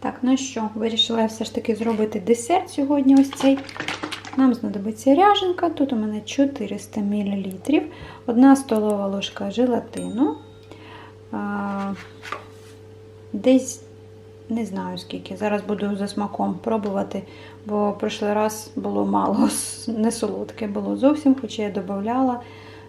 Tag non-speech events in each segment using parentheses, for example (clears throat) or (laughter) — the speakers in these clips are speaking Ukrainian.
Так, ну що, вирішила я все ж таки зробити десерт сьогодні. Ось цей. Нам знадобиться ряженка. Тут у мене 400 мл, 1 столова ложка желатину. Десь не знаю скільки. Зараз буду за смаком пробувати, бо прошлий раз було мало, не солодке було зовсім, хоча я додавала,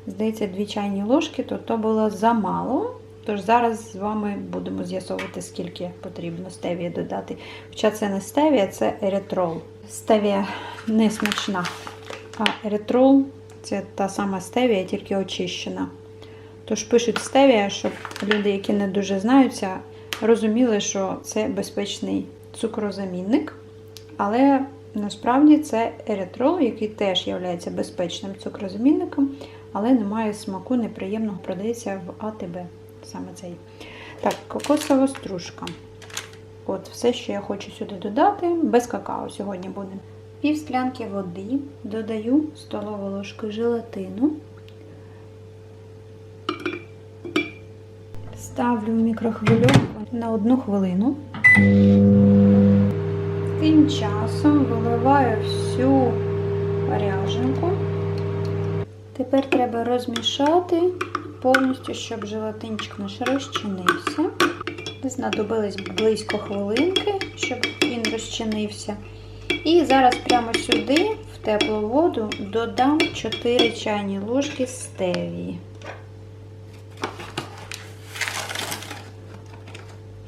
здається, 2 чайні ложки, то то було замало. Тож зараз з вами будемо з'ясовувати, скільки потрібно стевія додати. Хоча це не стевія, це еритрол. Стевія не смачна, а еритрол це та сама стевія, тільки очищена. Тож пишуть стевія, щоб люди, які не дуже знаються, розуміли, що це безпечний цукрозамінник. Але насправді це еритрол, який теж є безпечним цукрозамінником, але не має смаку неприємного, продається в АТБ. Саме цей. Так, кокосова стружка. От, все, що я хочу сюди додати, без какао сьогодні буде. Пів склянки води, додаю столову ложку желатину. Ставлю в мікрохвильовку на одну хвилину. Тим часом виливаю всю ряженку. Тепер треба розмішати повністю, щоб желатинчик наш розчинився. Знадобились близько хвилинки, щоб він розчинився. І зараз прямо сюди, в теплу воду, додам 4 чайні ложки стевії.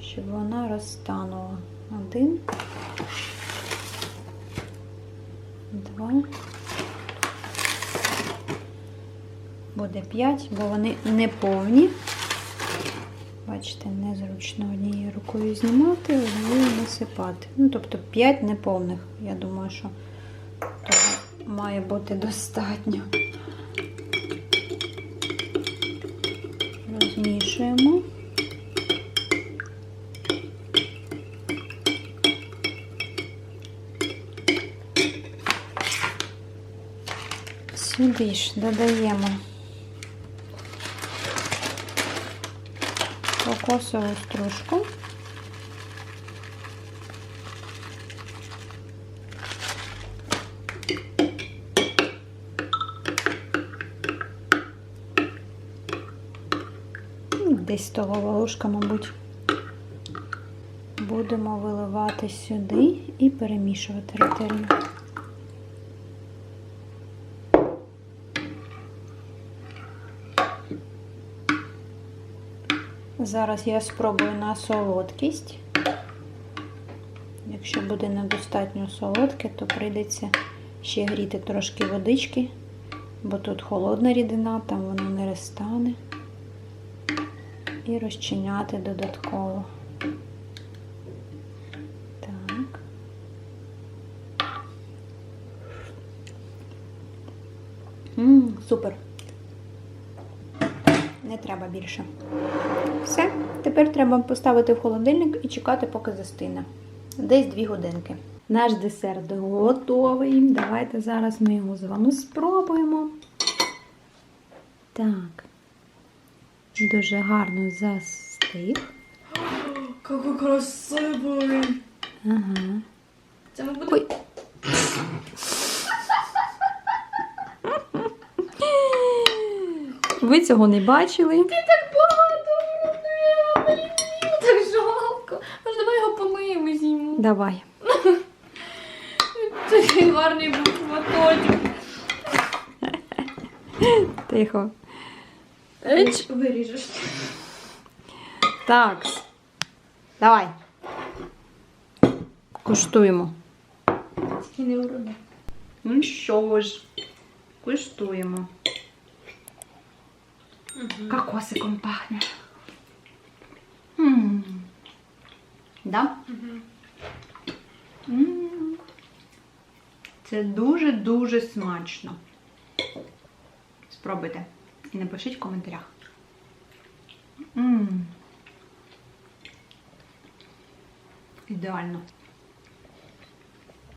Щоб вона розтанула. Один, два. Буде 5, бо вони не повні. Бачите, незручно однією рукою знімати, однією насипати. Ну, тобто 5 неповних. Я думаю, що того має бути достатньо. Розмішуємо. Сюди ж додаємо кокосову стружку. Десь столова ложка, мабуть, будемо виливати сюди і перемішувати ретельно. Зараз я спробую на солодкість. Якщо буде недостатньо солодке, то прийдеться ще гріти трошки водички, бо тут холодна рідина, там воно не розтане. І розчиняти додатково. Так. Ммм, супер. Не треба більше. Все, тепер треба поставити в холодильник і чекати, поки застине. Десь 2 годинки. Наш десерт готовий. Давайте зараз ми його з вами спробуємо. Так. Дуже гарно застиг. Какой красивий! Ага. Це будемо. Ой. (clears throat) Ви цього не бачили. Ти так багато робила, мені так жалко. Аж давай його помиємо зіму. Давай. (laughs) Такий гарний був шматочок. Тихо. Еч, виріжеш. Так. Давай. Куштуємо. Тільки не уроди. Ну що ж, куштуємо. Кокосиком пахне. М. Да? М. Це дуже-дуже смачно. Спробуйте. І напишіть в коментарях. М. Ідеально.